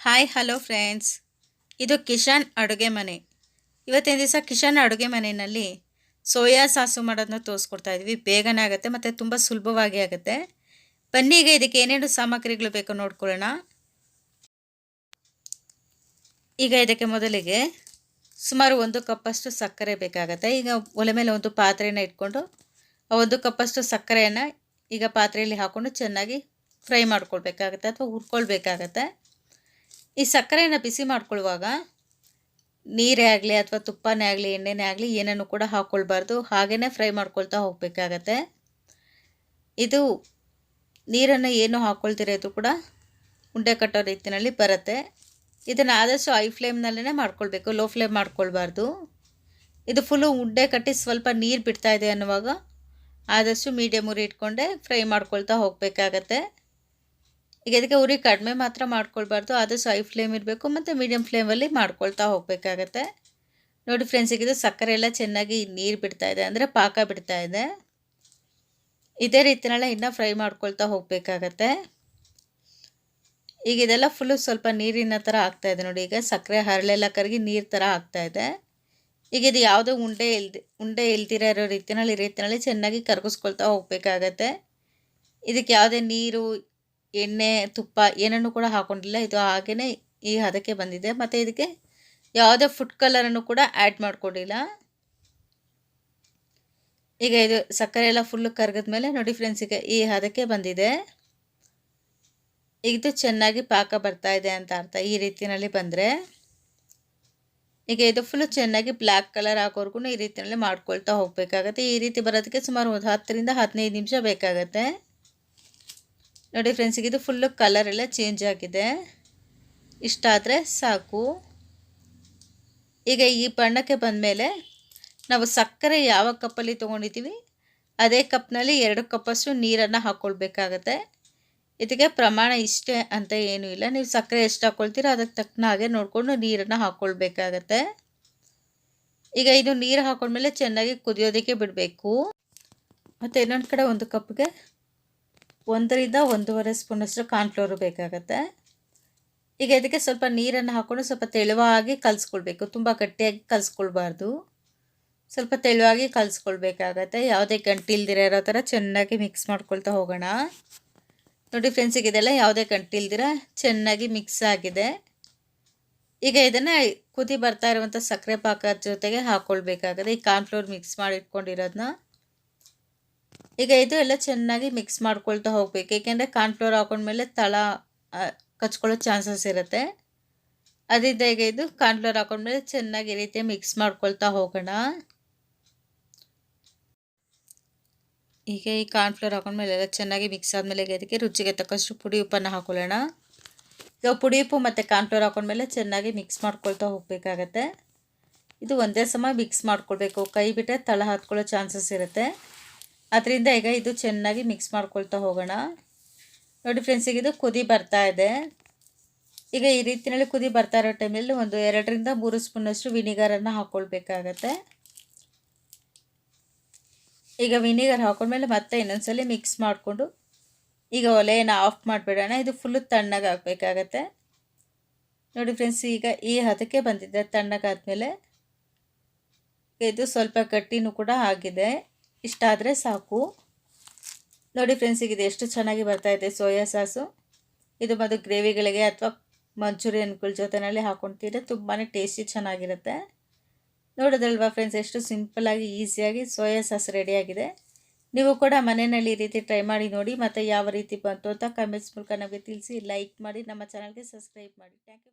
Hi hello friends ಇದು ಕಿಶನ್ ಅಡುಗೆ ಮನೆ. ಇವತ್ತಿನ ದಿವಸ ಕಿಶನ್ ಅಡುಗೆ ಮನೆಯಲ್ಲಿ ಸೋಯಾ ಸಾಸು ಮಾಡೋದನ್ನ ತೋರಿಸ್ಕೊಡ್ತಾ ಇದ್ವಿ. ಬೇಗನೆ ಆಗುತ್ತೆ ಮತ್ತು ತುಂಬ ಸುಲಭವಾಗಿ ಆಗುತ್ತೆ. ಬನ್ನಿಗೆ ಇದಕ್ಕೆ ಏನೇನು ಸಾಮಗ್ರಿಗಳು ಬೇಕೋ ನೋಡ್ಕೊಳ್ಳೋಣ. ಈಗ ಇದಕ್ಕೆ ಮೊದಲಿಗೆ ಸುಮಾರು ಒಂದು ಕಪ್ಪಷ್ಟು ಸಕ್ಕರೆ ಬೇಕಾಗತ್ತೆ. ಈಗ ಒಲೆ ಮೇಲೆ ಒಂದು ಪಾತ್ರೆಯನ್ನು ಇಟ್ಕೊಂಡು ಒಂದು ಕಪ್ಪಷ್ಟು ಸಕ್ಕರೆಯನ್ನು ಈಗ ಪಾತ್ರೆಯಲ್ಲಿ ಹಾಕ್ಕೊಂಡು ಚೆನ್ನಾಗಿ ಫ್ರೈ ಮಾಡ್ಕೊಳ್ಬೇಕಾಗತ್ತೆ ಅಥವಾ ಹುರ್ಕೊಳ್ಬೇಕಾಗತ್ತೆ. ಈ ಸಕ್ಕರೆನ ಬಿಸಿ ಮಾಡ್ಕೊಳ್ಳುವಾಗ ನೀರೇ ಆಗಲಿ ಅಥವಾ ತುಪ್ಪನೇ ಆಗಲಿ, ಎಣ್ಣೆನೇ ಆಗಲಿ ಏನನ್ನು ಕೂಡ ಹಾಕ್ಕೊಳ್ಬಾರ್ದು ಹಾಗೇ ಫ್ರೈ ಮಾಡ್ಕೊಳ್ತಾ ಹೋಗಬೇಕಾಗತ್ತೆ. ಇದು ನೀರನ್ನು ಏನು ಹಾಕ್ಕೊಳ್ತಿರೋದು ಕೂಡ ಉಂಡೆ ಕಟ್ಟೋ ರೀತಿಯಲ್ಲಿ ಬರುತ್ತೆ. ಇದನ್ನು ಆದಷ್ಟು ಐ ಫ್ಲೇಮ್ನಲ್ಲೇ ಮಾಡ್ಕೊಳ್ಬೇಕು. ಲೋ ಫ್ಲೇಮ್ ಮಾಡ್ಕೊಳ್ಬಾರ್ದು. ಇದು ಫುಲ್ಲು ಉಂಡೆ ಕಟ್ಟಿ ಸ್ವಲ್ಪ ನೀರು ಬಿಡ್ತಾ ಇದೆ ಅನ್ನುವಾಗ ಆದಷ್ಟು ಮೀಡಿಯಮ್ ಉರಿ ಇಟ್ಕೊಂಡೆ ಫ್ರೈ ಮಾಡ್ಕೊಳ್ತಾ ಹೋಗಬೇಕಾಗತ್ತೆ. ಈಗ ಇದಕ್ಕೆ ಉರಿ ಕಡಿಮೆ ಮಾತ್ರ ಮಾಡ್ಕೊಳ್ಬಾರ್ದು. ಅದು ಸೈ ಫ್ಲೇಮ್ ಇರಬೇಕು, ಮತ್ತು ಮೀಡಿಯಮ್ ಫ್ಲೇಮಲ್ಲಿ ಮಾಡ್ಕೊಳ್ತಾ ಹೋಗಬೇಕಾಗತ್ತೆ. ನೋಡಿ ಫ್ರೆಂಡ್ಸ್ ಈಗ ಸಕ್ಕರೆ ಎಲ್ಲ ಚೆನ್ನಾಗಿ ನೀರು ಬಿಡ್ತಾ ಇದೆ, ಅಂದರೆ ಪಾಕ ಬಿಡ್ತಾ ಇದೆ. ಇದೇ ರೀತಿನೆಲ್ಲ ಇನ್ನೂ ಫ್ರೈ ಮಾಡ್ಕೊಳ್ತಾ ಹೋಗಬೇಕಾಗತ್ತೆ. ಈಗ ಇದೆಲ್ಲ ಫುಲ್ಲು ಸ್ವಲ್ಪ ನೀರಿನ ಥರ ಆಗ್ತಾ ಇದೆ ನೋಡಿ, ಈಗ ಸಕ್ಕರೆ ಹರಳೆಲ್ಲ ಕರಗಿ ನೀರು ಥರ ಆಗ್ತಾ ಇದೆ. ಈಗ ಇದು ಯಾವುದೋ ಉಂಡೆ ಇಲ್ದಿ, ಉಂಡೆ ಇಲ್ದಿರ ಇರೋ ರೀತಿನಲ್ಲಿ ಈ ರೀತಿನಲ್ಲಿ ಚೆನ್ನಾಗಿ ಕರಗಿಸ್ಕೊಳ್ತಾ ಹೋಗಬೇಕಾಗತ್ತೆ. ಇದಕ್ಕೆ ಯಾವುದೇ ನೀರು ಎಣ್ಣೆ, ತುಪ್ಪ ಏನನ್ನು ಕೂಡ ಹಾಕೊಂಡಿಲ್ಲ. ಇದು ಹಾಗೆಯೇ ಈ ಹದಕ್ಕೆ ಬಂದಿದೆ. ಮತ್ತು ಇದಕ್ಕೆ ಯಾವುದೇ ಫುಡ್ ಕಲರನ್ನು ಕೂಡ ಆ್ಯಡ್ ಮಾಡಿಕೊಂಡಿಲ್ಲ. ಈಗ ಇದು ಸಕ್ಕರೆ ಎಲ್ಲ ಫುಲ್ಲು ಕರಗಿದ ಮೇಲೆ ನೋಡಿ ಫ್ರೆಂಡ್ಸ್ ಈಗ ಈ ಹದಕ್ಕೆ ಬಂದಿದೆ. ಇದು ಚೆನ್ನಾಗಿ ಪಾಕ ಬರ್ತಾ ಇದೆ ಅಂತ ಅರ್ಥ. ಈ ರೀತಿಯಲ್ಲಿ ಬಂದರೆ ಈಗ ಇದು ಫುಲ್ಲು ಚೆನ್ನಾಗಿ ಬ್ಲ್ಯಾಕ್ ಕಲರ್ ಹಾಕೋರ್ಗು ಈ ರೀತಿಯಲ್ಲಿ ಮಾಡ್ಕೊಳ್ತಾ ಹೋಗಬೇಕಾಗತ್ತೆ. ಈ ರೀತಿ ಬರೋದಕ್ಕೆ ಸುಮಾರು ಒಂದು ಹತ್ತರಿಂದ ಹದಿನೈದು ನಿಮಿಷ ಬೇಕಾಗತ್ತೆ. ನೋಡಿ ಫ್ರೆಂಡ್ಸ್ ಇದು ಫುಲ್ಲು ಕಲರ್ ಎಲ್ಲ ಚೇಂಜ್ ಆಗಿದೆ. ಇಷ್ಟ ಆದರೆ ಸಾಕು. ಈಗ ಈ ಬಣ್ಣಕ್ಕೆ ಬಂದಮೇಲೆ ನಾವು ಸಕ್ಕರೆ ಯಾವ ಕಪ್ಪಲ್ಲಿ ತೊಗೊಂಡಿದ್ದೀವಿ, ಅದೇ ಕಪ್ನಲ್ಲಿ ಎರಡು ಕಪ್ಪಷ್ಟು ನೀರನ್ನು ಹಾಕ್ಕೊಳ್ಬೇಕಾಗತ್ತೆ ಇದಕ್ಕೆ ಪ್ರಮಾಣ ಇಷ್ಟೇ ಅಂತ ಏನೂ ಇಲ್ಲ. ನೀವು ಸಕ್ಕರೆ ಎಷ್ಟು ಹಾಕ್ಕೊಳ್ತೀರೋ ಅದಕ್ಕೆ ತಕ್ಕನ ಹಾಗೆ ನೋಡಿಕೊಂಡು ನೀರನ್ನು ಹಾಕ್ಕೊಳ್ಬೇಕಾಗತ್ತೆ ಈಗ ಇದು ನೀರು ಹಾಕೊಂಡ್ಮೇಲೆ ಚೆನ್ನಾಗಿ ಕುದಿಯೋದಕ್ಕೆ ಬಿಡಬೇಕು. ಮತ್ತು ಇನ್ನೊಂದು ಕಡೆ ಒಂದು ಕಪ್ಗೆ ಒಂದರಿಂದ ಒಂದೂವರೆ ಸ್ಪೂನಷ್ಟು ಕಾರ್ನ್ಫ್ಲೋರು ಬೇಕಾಗುತ್ತೆ. ಈಗ ಇದಕ್ಕೆ ಸ್ವಲ್ಪ ನೀರನ್ನು ಹಾಕ್ಕೊಂಡು ಸ್ವಲ್ಪ ತೆಳುವಾಗಿ ಕಲಿಸ್ಕೊಳ್ಬೇಕು. ತುಂಬ ಗಟ್ಟಿಯಾಗಿ ಕಲಿಸ್ಕೊಳ್ಬಾರ್ದು. ಸ್ವಲ್ಪ ತೆಳುವಾಗಿ ಕಲಿಸ್ಕೊಳ್ಬೇಕಾಗತ್ತೆ. ಯಾವುದೇ ಗಂಟಿಲ್ದಿರ ಇರೋ ಥರ ಚೆನ್ನಾಗಿ ಮಿಕ್ಸ್ ಮಾಡ್ಕೊಳ್ತಾ ಹೋಗೋಣ. ನೋಡಿ ಫ್ರೆಂಡ್ಸ್ ಇದೆಲ್ಲ ಯಾವುದೇ ಗಂಟಿಲ್ದಿರ ಚೆನ್ನಾಗಿ ಮಿಕ್ಸ್ ಆಗಿದೆ. ಈಗ ಇದನ್ನು ಕುದಿ ಬರ್ತಾ ಇರುವಂಥ ಸಕ್ಕರೆ ಪಾಕದ ಜೊತೆಗೆ ಹಾಕ್ಕೊಳ್ಬೇಕಾಗತ್ತೆ ಈ ಕಾರ್ನ್ಫ್ಲೋರ್ ಮಿಕ್ಸ್ ಮಾಡಿ ಇಟ್ಕೊಂಡಿರೋದನ್ನ ಈಗ ಇದು ಎಲ್ಲ ಚೆನ್ನಾಗಿ ಮಿಕ್ಸ್ ಮಾಡ್ಕೊಳ್ತಾ ಹೋಗ್ಬೇಕು. ಏಕೆಂದರೆ ಕಾರ್ನ್ಫ್ಲೋರ್ ಹಾಕೊಂಡ್ಮೇಲೆ ತಳ ಕಚ್ಕೊಳ್ಳೋ ಚಾನ್ಸಸ್ ಇರುತ್ತೆ. ಅದಿದ್ದ ಈಗ ಇದು ಕಾರ್ನ್ಫ್ಲೋರ್ ಹಾಕೊಂಡ್ಮೇಲೆ ಚೆನ್ನಾಗಿ ಈ ರೀತಿ ಮಿಕ್ಸ್ ಮಾಡ್ಕೊಳ್ತಾ ಹೋಗೋಣ. ಈಗ ಈ ಕಾರ್ನ್ಫ್ಲೋರ್ ಹಾಕೊಂಡ್ಮೇಲೆ ಎಲ್ಲ ಚೆನ್ನಾಗಿ ಮಿಕ್ಸ್ ಆದಮೇಲೆ ಇದಕ್ಕೆ ರುಚಿಗೆ ತಕ್ಕಷ್ಟು ಪುಡಿ ಉಪ್ಪನ್ನು ಹಾಕೊಳ್ಳೋಣ. ಈಗ ಪುಡಿ ಉಪ್ಪು ಮತ್ತು ಕಾರ್ನ್ಫ್ಲೋರ್ ಹಾಕೊಂಡ್ಮೇಲೆ ಚೆನ್ನಾಗಿ ಮಿಕ್ಸ್ ಮಾಡ್ಕೊಳ್ತಾ ಹೋಗಬೇಕಾಗತ್ತೆ. ಇದು ಒಂದೇ ಸಮ ಮಿಕ್ಸ್ ಮಾಡ್ಕೊಳ್ಬೇಕು. ಕೈ ಬಿಟ್ಟರೆ ತಳ ಹತ್ಕೊಳ್ಳೋ ಚಾನ್ಸಸ್ ಇರುತ್ತೆ. ಅದರಿಂದ ಈಗ ಇದು ಚೆನ್ನಾಗಿ ಮಿಕ್ಸ್ ಮಾಡ್ಕೊಳ್ತಾ ಹೋಗೋಣ. ನೋಡಿ ಫ್ರೆಂಡ್ಸ್ ಈಗ ಇದು ಕುದಿ ಬರ್ತಾ ಇದೆ. ಈಗ ಈ ರೀತಿಯಲ್ಲಿ ಕುದಿ ಬರ್ತಾ ಇರೋ ಟೈಮಲ್ಲಿ ಒಂದು ಎರಡರಿಂದ ಮೂರು ಸ್ಪೂನಷ್ಟು ವಿನಿಗರನ್ನು ಹಾಕ್ಕೊಳ್ಬೇಕಾಗತ್ತೆ ಈಗ ವಿನಿಗರ್ ಹಾಕೊಂಡ್ಮೇಲೆ ಮತ್ತೆ ಇನ್ನೊಂದ್ಸಲಿ ಮಿಕ್ಸ್ ಮಾಡಿಕೊಂಡು ಈಗ ಒಲೆಯನ್ನು ಆಫ್ ಮಾಡಿಬಿಡೋಣ. ಇದು ಫುಲ್ಲು ತಣ್ಣಗೆ ಹಾಕಬೇಕಾಗತ್ತೆ ನೋಡಿ ಫ್ರೆಂಡ್ಸ್ ಈಗ ಈ ಹದಕ್ಕೆ ಬಂದಿದೆ, ತಣ್ಣಗಾದ್ಮೇಲೆ. ಇದು ಸ್ವಲ್ಪ ಗಟ್ಟಿನೂ ಕೂಡ ಆಗಿದೆ. ಇಷ್ಟ ಆದರೆ ಸಾಕು. ನೋಡಿ ಫ್ರೆಂಡ್ಸಿಗೆ ಇದು ಎಷ್ಟು ಚೆನ್ನಾಗಿ ಬರ್ತಾ ಇದೆ ಸೋಯಾ ಸಾಸು. ಇದು ಮತ್ತು ಗ್ರೇವಿಗಳಿಗೆ ಅಥವಾ ಮಂಚೂರಿಯನ್ಗಳ ಜೊತೆನಲ್ಲಿ ಹಾಕೊಳ್ತಿದ್ರೆ ತುಂಬಾ ಟೇಸ್ಟಿ ಚೆನ್ನಾಗಿರುತ್ತೆ. ನೋಡೋದಲ್ವಾ ಫ್ರೆಂಡ್ಸ್ ಎಷ್ಟು ಸಿಂಪಲ್ಲಾಗಿ ಈಸಿಯಾಗಿ ಸೋಯಾ ಸಾಸ್ ರೆಡಿಯಾಗಿದೆ ನೀವು ಕೂಡ ಮನೆಯಲ್ಲಿ ಈ ರೀತಿ ಟ್ರೈ ಮಾಡಿ ನೋಡಿ, ಮತ್ತು ಯಾವ ರೀತಿ ಬಂತು ಅಂತ ಕಮೆಂಟ್ಸ್ ಮೂಲಕ ನಮಗೆ ತಿಳಿಸಿ ಲೈಕ್ ಮಾಡಿ, ನಮ್ಮ ಚಾನಲ್ಗೆ ಸಬ್ಸ್ಕ್ರೈಬ್ ಮಾಡಿ. Thank you